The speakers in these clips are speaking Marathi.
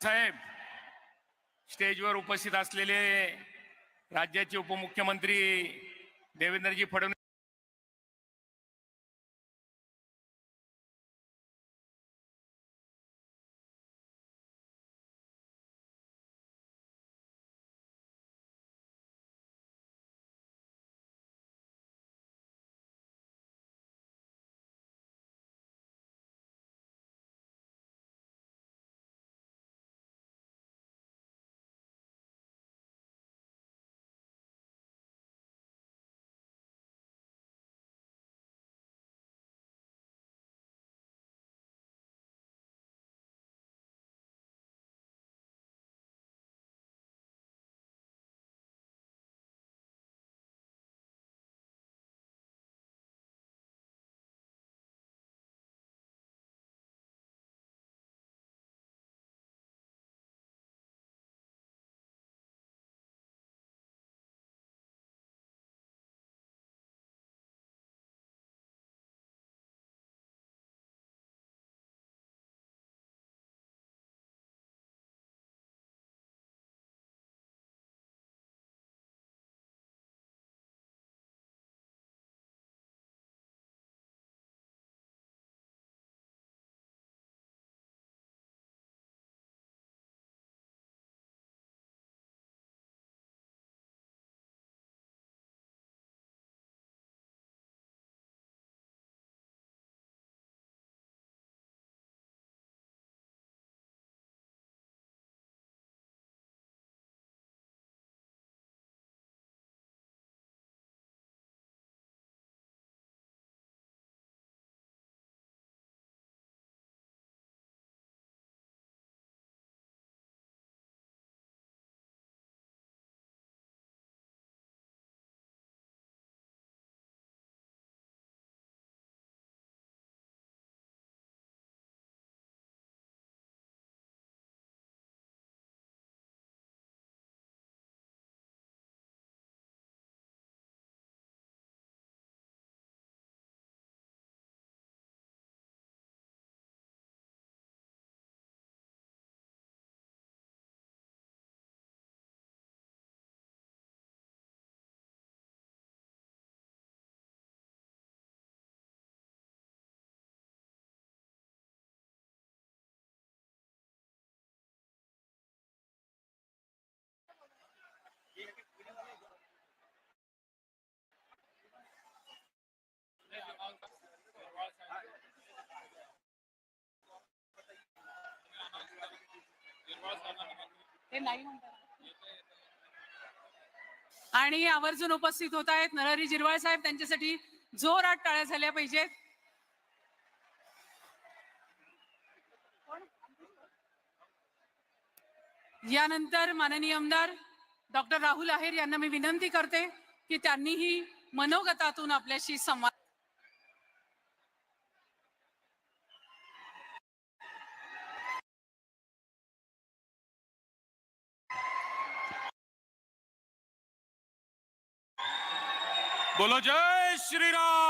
साहेब स्टेजवर उपस्थित असलेले राज्याचे उपमुख्यमंत्री देवेंद्रजी फडणवीस आणि आवर्जून उपस्थित होत आहेत नरहरी जिरवाळ साहेब. त्यांच्यासाठी जोरात टाळ्या झाल्या पाहिजेत. यानंतर माननीय आमदार डॉक्टर राहुल आहेर यांना मी विनंती करते की त्यांनीही मनोगतातून आपल्याशी संवाद 저절 실리라.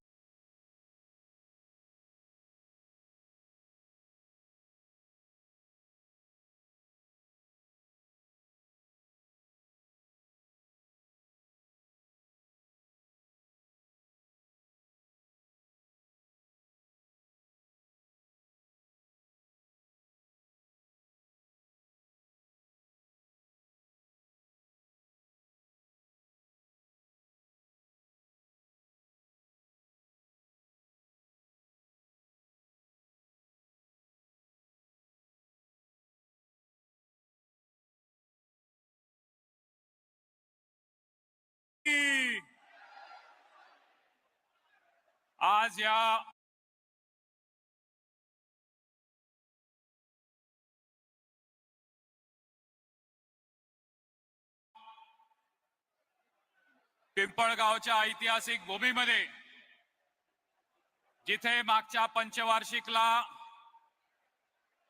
आज या पिंपळगावच्या ऐतिहासिक भूमीमध्ये जिथे मागच्या पंचवार्षिकला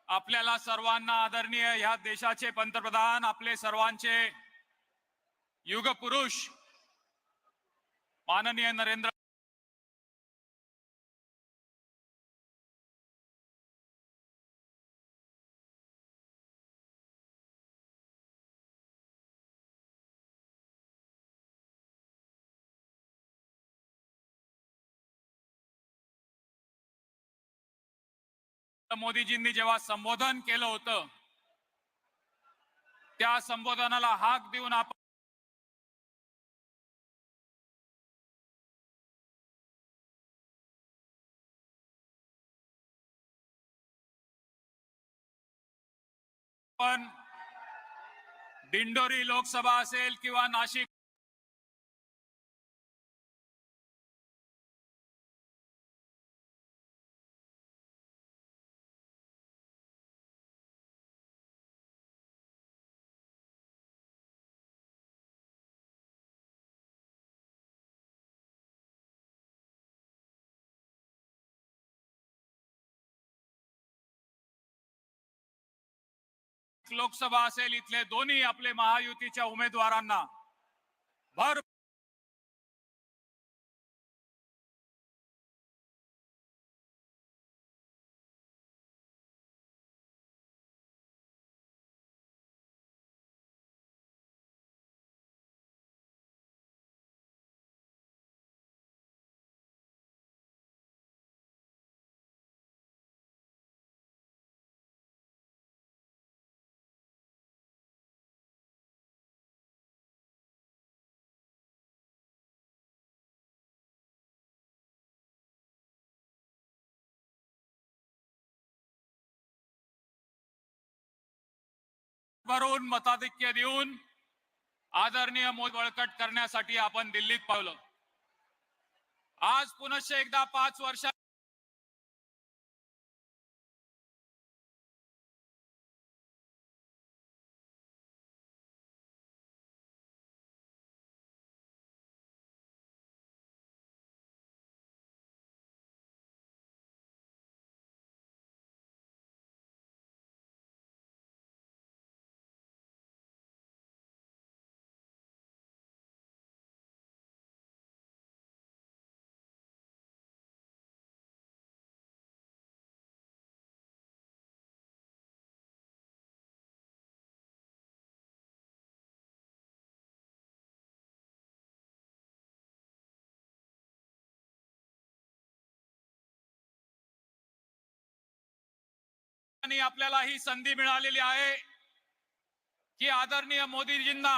आपल्याला सर्वांना आदरणीय ह्या देशाचे पंतप्रधान आपले सर्वांचे युगपुरुष माननीय नरेंद्र मोदीजींनी जेव्हा संबोधन केलं होतं त्या संबोधनाला हाक देऊन आपण पण दिंडोरी लोकसभा असेल किंवा नाशिक लोकसभा असेल इथले दोन्ही आपले महायुतीच्या उमेदवारांना. भर भरून मताधिक्य देऊन आदरणीय मोदी बळकट करण्यासाठी आपण दिल्लीत पावलं. आज पुनश्च एकदा पाच वर्षा आणि आपल्याला ही संधी मिळालेली आहे की आदरणीय मोदीजींना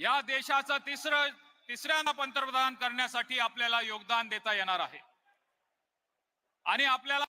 या देशाचं तिसरं तिसऱ्यांदा पंतप्रधान करण्यासाठी आपल्याला योगदान देता येणार आहे. आणि आपल्याला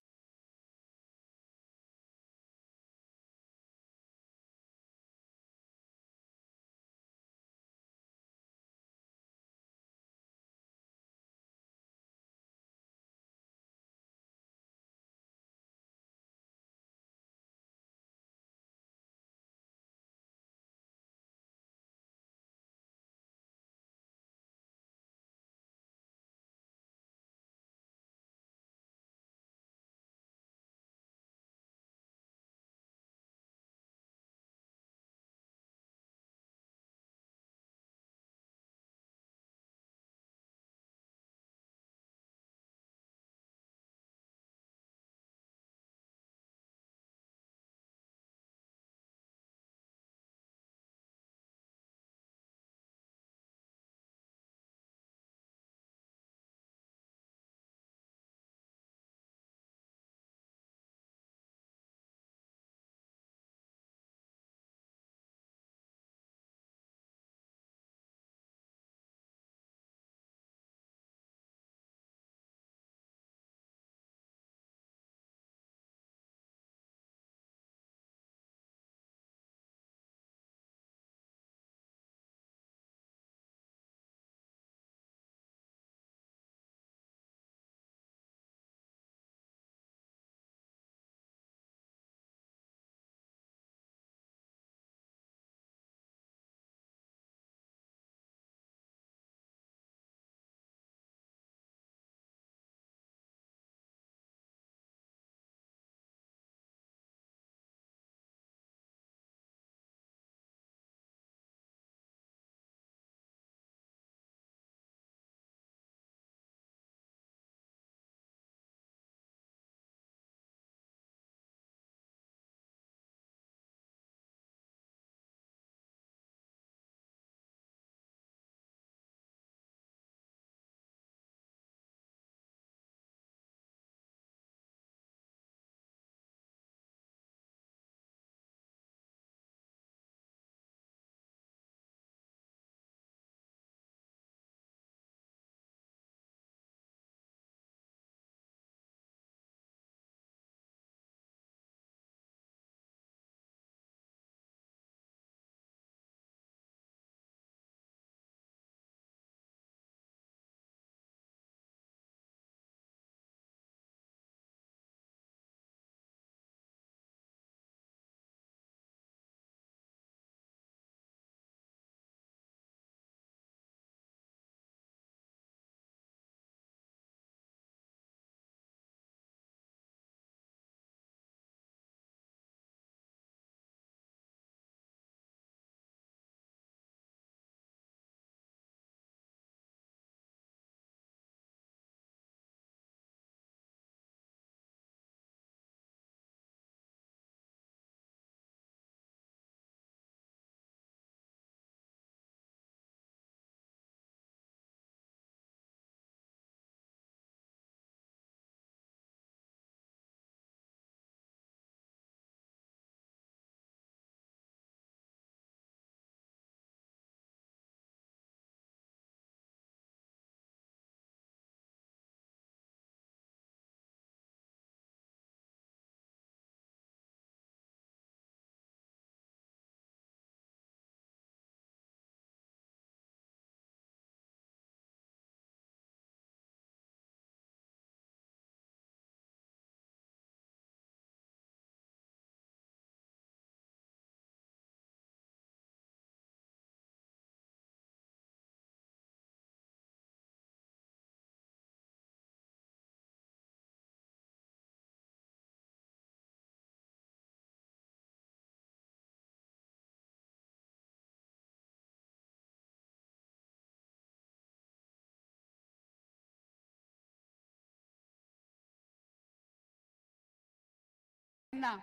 त्यांना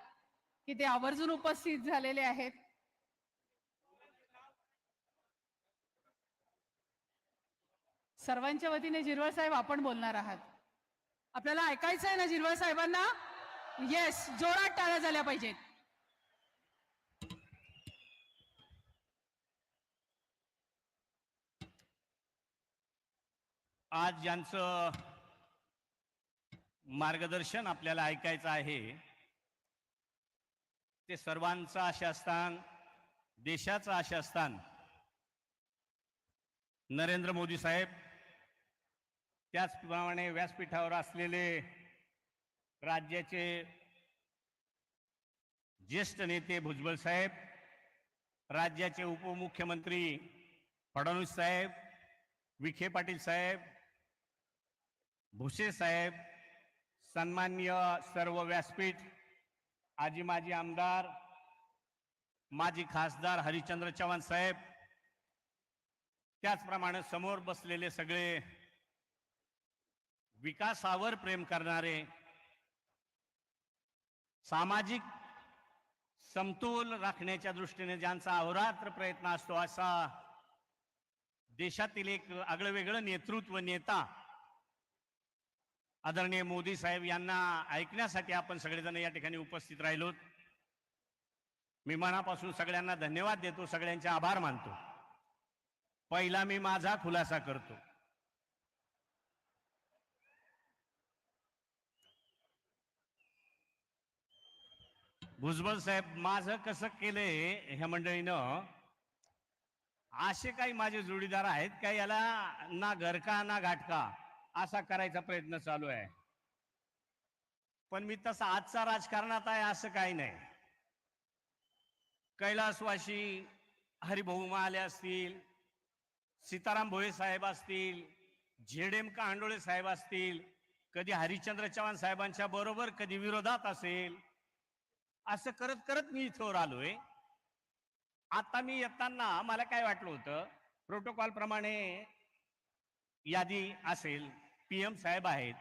की ते आवर्जून उपस्थित झालेले आहेत. सर्वांच्या वतीने जिरवळ साहेब आपण बोलणार आहात. आपल्याला ऐकायचं आहे ना जिरवळ साहेबांना? येस जोरात टाळ्या झाल्या पाहिजेत. आज ज्यांचं मार्गदर्शन आपल्याला ऐकायचं आहे ते सर्वांचं आशास्थान देशाचं आशास्थान नरेंद्र मोदी साहेब त्याचप्रमाणे व्यासपीठावर असलेले राज्याचे ज्येष्ठ नेते भुजबळ साहेब राज्याचे उपमुख्यमंत्री फडणवीस साहेब विखे पाटील साहेब भुसे साहेब सन्मान्य सर्व व्यासपीठ आजी माजी आमदार माजी खासदार हरिश्चंद्र चव्हाण साहेब त्याचप्रमाणे समोर बसलेले सगळे विकासावर प्रेम करणारे सामाजिक समतोल राखण्याच्या दृष्टीने ज्यांचा अहोरात्र प्रयत्न असतो असा देशातील एक आगळं वेगळं नेतृत्व नेता आदरणीय मोदी साहेब यांना ऐकण्यासाठी आपण सगळेजण या ठिकाणी उपस्थित राहिलो मी मनापासून सगळ्यांना धन्यवाद देतो सगळ्यांचे आभार मानतो. पहिला मी माझा खुलासा करतो. भुजबळ साहेब माझं कसं केलंय ह्या मंडळीनं? असे काही माझे जोडीदार आहेत का? याला ना घरका ना घाटका. असा करायचा प्रयत्न चालू आहे. पण मी तसा आजचा राजकारणात आहे असं काही नाही. कैलासवाशी हरिभाऊ महाले असतील सीताराम भोये साहेब असतील झेडेम कांडोळे साहेब असतील कधी हरिश्चंद्र चव्हाण साहेबांच्या बरोबर कधी विरोधात असेल असं करत करत मी इथवर आलोय. आता मी येताना मला काय वाटलं होतं प्रोटोकॉल प्रमाणे यादी असेल. पीएम साहेब आहेत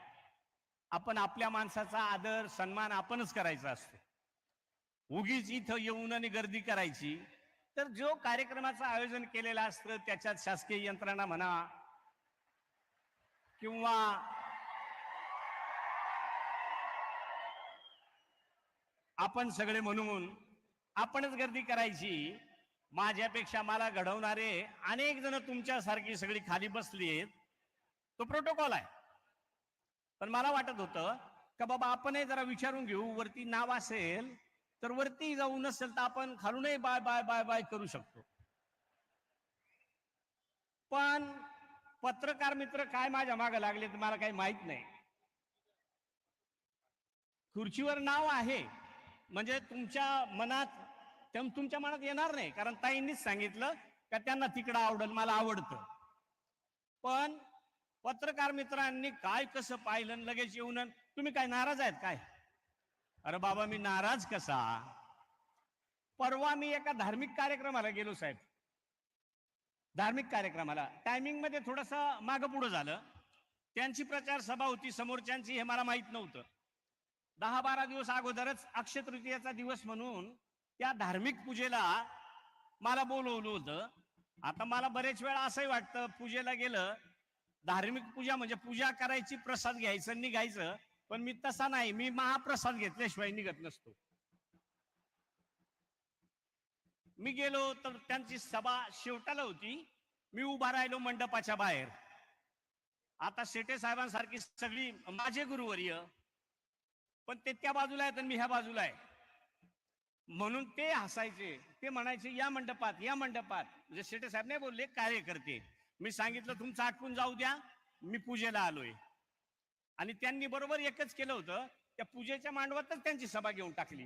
आपण आपल्या माणसाचा आदर सन्मान आपणच करायचा असतो. उगीच इथं येऊन आणि गर्दी करायची. तर जो कार्यक्रमाचं आयोजन केलेलं असतं त्याच्यात शासकीय यंत्रणा म्हणा किंवा आपण सगळे म्हणून आपणच गर्दी करायची. माझ्यापेक्षा मला घडवणारे अनेक जण तुमच्यासारखी सगळी खाली बसली आहेत. तो प्रोटोकॉल आहे. पण मला वाटत होतं का बाबा आपणही जरा विचारून घेऊ वरती नाव असेल तर वरती जाऊ नसेल तर आपण खालूनही बाय बाय बाय बाय करू शकतो. पण पत्रकार मित्र काय माझ्या मागे लागले तर मला काही माहीत नाही. खुर्चीवर नाव आहे. म्हणजे तुमच्या मनात तेव्हा तुमच्या मनात येणार नाही कारण ताईंनीच सांगितलं का त्यांना तिकडं आवडल मला आवडतं. पण पत्रकार मित्रांनी काय कसं पाहिलं लगेच येऊन तुम्ही काय नाराज आहेत काय? अरे बाबा मी नाराज कसा? परवा मी एका धार्मिक कार्यक्रमाला गेलो साहेब. धार्मिक कार्यक्रमाला. टायमिंगमध्ये थोडस मागं पुढं झालं. त्यांची प्रचार सभा होती समोरच्यांची हे मला माहीत नव्हतं. दहा बारा दिवस अगोदरच अक्षय तृतीयाचा दिवस म्हणून त्या धार्मिक पूजेला मला बोलवलं होतं. आता मला बरेच वेळा असंही वाटतं पूजेला गेलं धार्मिक पूजा म्हणजे पूजा करायची प्रसाद घ्यायचं निघायचं. पण मी तसा नाही मी महाप्रसाद घेतल्याशिवाय निघत नसतो. मी गेलो तर त्यांची सभा शेवटाला होती. मी उभा राहिलो मंडपाच्या बाहेर. आता शेटे साहेबांसारखी सगळी माझे गुरुवर्य पण ते त्या बाजूला आहेत आणि मी ह्या बाजूला आहे. म्हणून ते हसायचे. ते म्हणायचे या मंडपात या मंडपात. म्हणजे शेटे साहेब नाही बोलले कार्यकर्ते. मी सांगितलं तुमचं आटपून जाऊ द्या मी पूजेला आलोय. आणि त्यांनी बरोबर एकच केलं होतं त्या पूजेच्या मांडवातच त्यांची सभा घेऊन टाकली.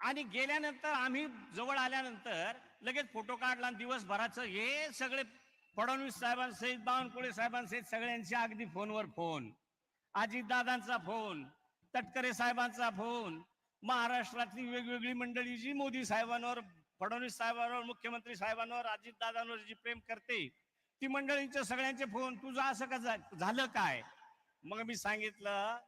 आणि गेल्यानंतर आम्ही जवळ आल्यानंतर लगेच फोटो काढला आणि दिवसभराचं हे सगळे फडणवीस साहेबांसहित बावनकुळे साहेबांसहित सगळ्यांचे अगदी फोनवर फोन. अजितदादांचा फोन तटकरे साहेबांचा फोन महाराष्ट्रातली वेगवेगळी मंडळी जी मोदी साहेबांवर फडणवीस साहेबांवर मुख्यमंत्री साहेबांवर अजितदादांवर जी प्रेम करते ती मंडळींच्या सगळ्यांचे फोन तुझं असं का झालं काय? मग मी सांगितलं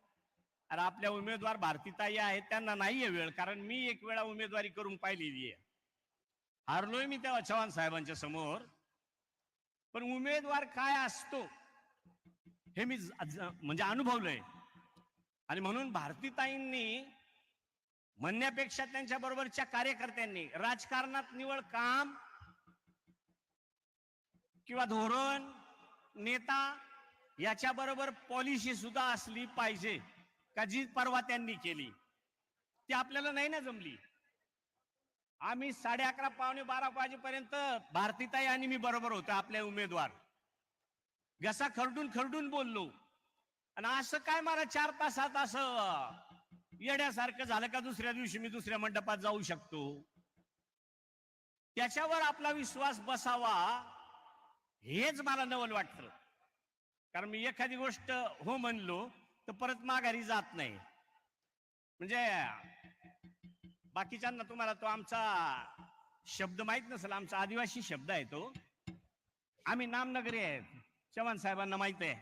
अरे आपल्या उमेदवार भारतीताई आहेत त्यांना नाहीये वेळ कारण मी एक वेळा उमेदवारी करून पाहिलेली आहे. हारलोय मी तेव्हा चव्हाण साहेबांच्या समोर पण उमेदवार काय असतो हे मी म्हणजे अनुभवलंय. आणि म्हणून भारतीताईंनी म्हणण्यापेक्षा त्यांच्या बरोबरच्या कार्यकर्त्यांनी राजकारणात निवळ काम किंवा धोरण नेता याच्या बरोबर पॉलिसी सुद्धा असली पाहिजे का जी परवा त्यांनी केली. ती आपल्याला नाही ना जमली. आम्ही साडे अकरा पावणे बारा वाजेपर्यंत भारतीताई आणि मी बरोबर होतो आपले उमेदवार. घसा खरडून खरडून बोललो. आणि असं काय मला चार तासात असं येण्यासारखं झालं का दुसऱ्या दिवशी मी दुसऱ्या मंडपात जाऊ शकतो? त्याच्यावर आपला विश्वास बसावा हेच मला नवल वाटतं. कारण मी एखादी गोष्ट हो म्हणलो तर परत माघारी जात नाही. म्हणजे बाकीच्यांना तुम्हाला तो आमचा शब्द माहीत नसेल आमचा आदिवासी शब्द आहे तो. आम्ही नामनगरी आहेत चव्हाण साहेबांना माहीत आहे.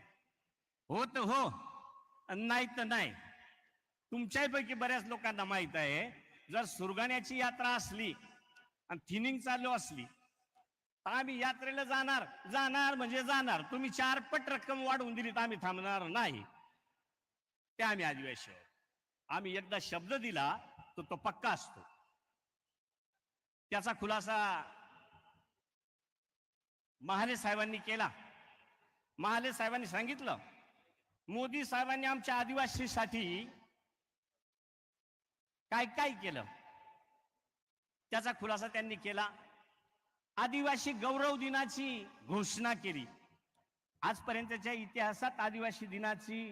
हो तर हो नाही तर नाही. तुमच्यापैकी बऱ्याच लोकांना माहीत आहे जर सुरगाण्याची यात्रा असली आणि थिनिंग चालू असली तर आम्ही यात्रेला जाणार जाणार म्हणजे जाणार. तुम्ही चार पट रक्कम वाढवून दिली तर आम्ही थांबणार नाही. ते आम्ही आदिवासी आम्ही एकदा शब्द दिला तर तो पक्का असतो. त्याचा खुलासा महाले साहेबांनी केला. महाले साहेबांनी सांगितलं मोदी साहेबांनी आमच्या आदिवासीसाठी काय काय केलं? त्याचा खुलासा त्यांनी केला. आदिवासी गौरव दिनाची घोषणा केली. आजपर्यंतच्या इतिहासात आदिवासी दिनाची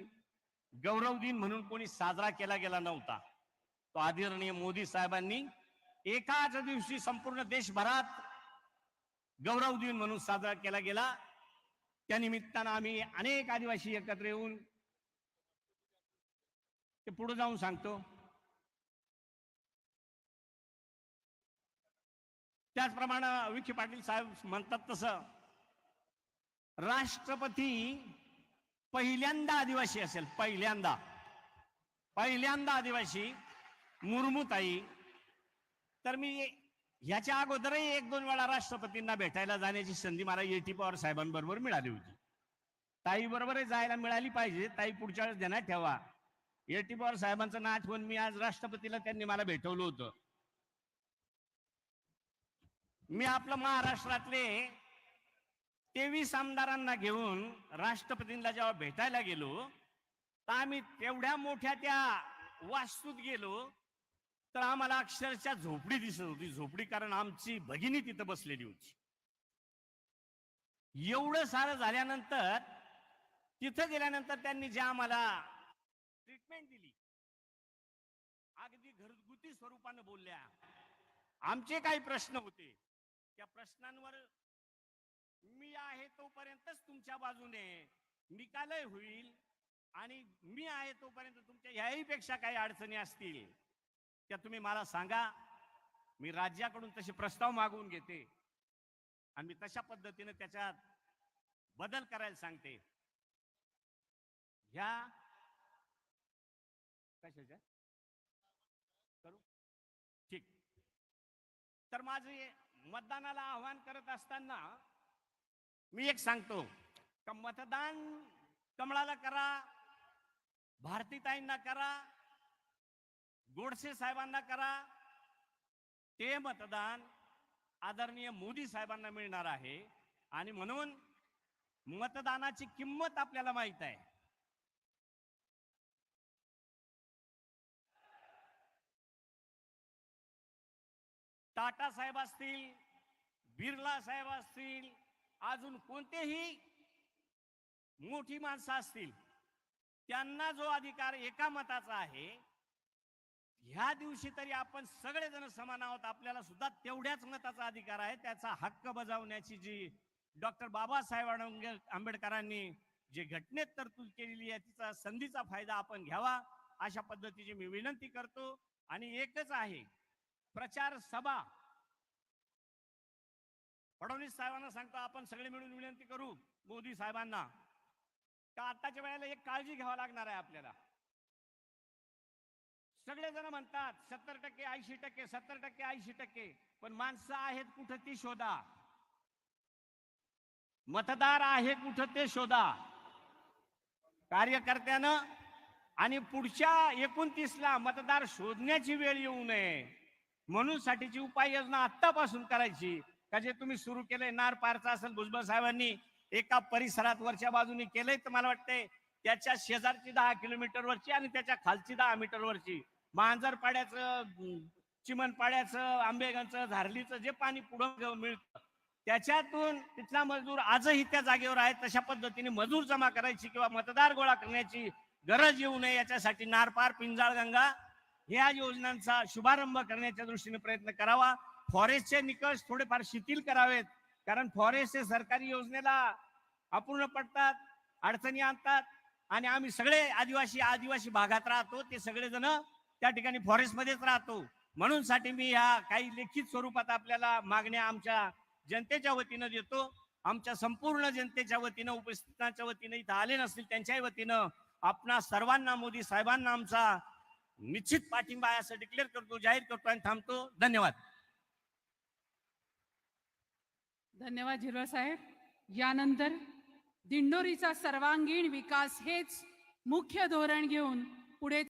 गौरव दिन म्हणून कोणी साजरा केला गेला नव्हता. तो आदरणीय मोदी साहेबांनी एकाच दिवशी संपूर्ण देशभरात गौरव दिन म्हणून साजरा केला गेला. त्या निमित्तानं आम्ही अनेक आदिवासी एकत्र येऊन ते पुढे जाऊन सांगतो. त्याचप्रमाणे विखे पाटील साहेब म्हणतात तसं राष्ट्रपती पहिल्यांदा आदिवासी असेल पहिल्यांदा. पहिल्यांदा आदिवासी मुर्मूताई. तर मी ह्याच्या अगोदरही एक दोन वेळा राष्ट्रपतींना भेटायला जाण्याची संधी मला एटी पवार साहेबांबरोबर मिळाली होती. ताई बरोबर जायला मिळाली पाहिजे ताई पुढच्या वेळेस ध्यानात ठेवा. एटी पवार साहेबांचं ना आठवण मी आज राष्ट्रपतीला त्यांनी मला भेटवलं होतं. मी आपलं महाराष्ट्रातले तेवीस आमदारांना घेऊन राष्ट्रपतींना जेव्हा भेटायला गेलो तर आम्ही तेवढ्या मोठ्या त्या वास्तूत गेलो तर आम्हाला अक्षरशः झोपडी दिसत होती. झोपडी कारण आमची भगिनी तिथं बसलेली होती. एवढं सारं झाल्यानंतर तिथं गेल्यानंतर त्यांनी जे आम्हाला ट्रीटमेंट दिली अगदी घरगुती स्वरूपानं बोलल्या. आमचे काही प्रश्न होते. त्या प्रश्नांवर मी आहे तोपर्यंतच तुमच्या बाजूने निकालय होईल आणि मी आहे तोपर्यंत तुमच्या ह्याही पेक्षा काही अडचणी असतील त्या तुम्ही मला सांगा. मी राज्याकडून तसे प्रस्ताव मागवून घेते आणि मी तशा पद्धतीने त्याच्यात बदल करायला सांगते. ह्या कशाच्या करू? ठीक. तर माझे मतदानाला आव्हान करत असताना मी एक सांगतो का मतदान कमळाला करा भारतीताईंना करा गोडसे साहेबांना करा ते मतदान आदरणीय मोदी साहेबांना मिळणार आहे. आणि म्हणून मतदानाची किंमत आपल्याला माहीत आहे. टाटा साहेब असतील बिर्ला साहेब असतील अजून कोणतेही मोठी माणसं असतील त्यांना जो अधिकार एका मताचा आहे ह्या दिवशी तरी आपण सगळेजण समान आहोत. आपल्याला सुद्धा तेवढ्याच मताचा अधिकार आहे. त्याचा हक्क बजावण्याची जी डॉक्टर बाबासाहेब आंबेडकरांनी जे घटनेत तरतूद केलेली आहे तिचा संधीचा फायदा आपण घ्यावा अशा पद्धतीची मी विनंती करतो. आणि एकच आहे प्रचार सभा. फडणवीस साहेबांना सांगतो आपण सगळे मिळून विनंती करू मोदी साहेबांना. का आताच्या वेळेला एक काळजी घ्यावा लागणार आहे आपल्याला? सगळेजण म्हणतात सत्तर टक्के ऐंशी टक्के सत्तर टक्के ऐंशी टक्के पण माणसं आहेत कुठं ती शोधा. मतदार आहे कुठं ते शोधा. कार्यकर्त्यानं आणि पुढच्या एकोणतीसला मतदार शोधण्याची वेळ येऊ नये. म्हणून साठीची उपाययोजना आतापासून करायची. का जे तुम्ही सुरू केलंय नार पारचा असेल भुजबळ साहेबांनी एका परिसरात वरच्या बाजूने केलंय तर मला वाटतंय त्याच्या शेजारची दहा किलोमीटर वरची आणि त्याच्या खालची दहा मीटर वरची. मांजरपाड्याचं चिमनपाड्याचं आंबेगांचं झारलीचं जे पाणी पुढं मिळतं त्याच्यातून तिथला मजदूर आजही त्या जागेवर आहे तशा पद्धतीने मजूर जमा करायची किंवा मतदार गोळा करण्याची गरज येऊ नये याच्यासाठी नारपार पिंजाळगंगा ह्या योजनांचा शुभारंभ करण्याच्या दृष्टीने प्रयत्न करावा. फॉरेस्टचे निकष थोडेफार शिथिल करावेत कारण फॉरेस्ट हे सरकारी योजनेला अपूर्ण पडतात अडचणी आणतात आणि आम्ही सगळे आदिवासी आदिवासी भागात राहतो. ते सगळेजण त्या ठिकाणी फॉरेस्टमध्येच राहतो. म्हणून साठी मी ह्या काही लिखित स्वरूपात आपल्याला मागण्या आमच्या जनतेच्या वतीनं देतो. आमच्या संपूर्ण जनतेच्या वतीनं उपस्थितांच्या वतीनं इथं आले नसतील त्यांच्याही वतीनं आपणा सर्वांना मोदी साहेबांना आमचा निश्चित पाठिंबा आहे असं डिक्लेअर करतो जाहीर करतो आणि थांबतो. धन्यवाद. धन्यवाद झिरवळ साहेब. यानंतर दिंडोरीचा सर्वांगीण विकास हेच मुख्य धोरण घेऊन पुढे